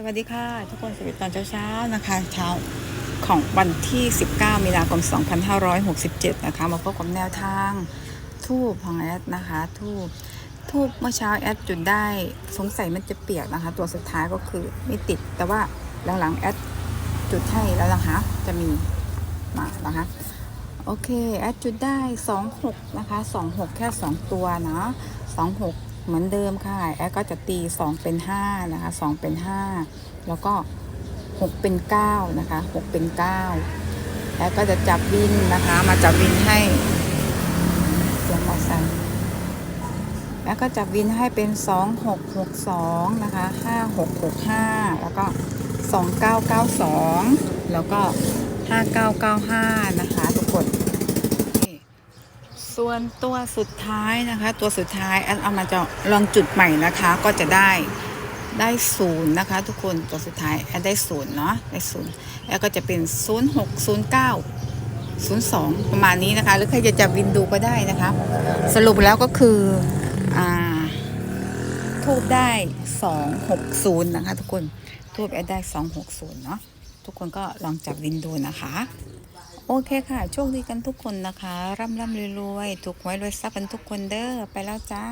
สวัสดีค่ะ ทุกคนสวัสดีตอนเช้าๆนะคะ เช้าของวันที่ 19 มีนาคม 2567 นะคะ มาพบกับแนวทางทูบของแอดนะคะทูบทูบเมื่อเช้าแอดจุดได้สงสัยมันจะเปียกนะคะ ตัวสุดท้ายก็คือไม่ติด แต่ว่าหลังๆแอดจุดให้แล้วนะคะจะมีมานะคะโอเคแอดจุดได้ 26 นะคะ 26 แค่ 2 ตัวเนาะ26 เหมือนเดิมค่ะ แอดก็จะตี 2 เป็น 5 นะคะ 2 เป็น 5 แล้วก็ 6 เป็น 9 นะคะ 6 เป็น 9 แอดก็จะจับวินนะคะ มาจับวินให้เสียงมอไซค์แอดก็จับวินให้เป็น 2 6 6 2 นะคะ 5 6 6 5 แล้วก็ 2 9 9 2 แล้วก็ 5995 นะคะ ทุกคน ส่วนตัวสุดท้ายนะคะ ตัวสุดท้ายแอดเอามาจะลองจุดใหม่นะคะ ก็จะได้ได้ศูนย์นะคะ ทุกคนตัวสุดท้ายแอดได้ศูนย์เนาะได้ศูนย์แอดก็จะเป็นศูนย์หกศูนย์เก้าศูนย์สองประมาณนี้นะคะ หรือใครจะจับวินดูก็ได้นะคะ สรุปแล้วก็คืออ่าทูบได้สองหกศูนย์นะคะ ทุกคนทูบแอดได้สองหกศูนย์เนาะทุกคนก็ลองจับวินดูนะคะ โอเคค่ะ โชคดีกันทุกคนนะคะ ร่ำร่ำรวยรวยถูกหวยรวยทรัพย์กันทุกคนเด้อ ไปแล้วจ้า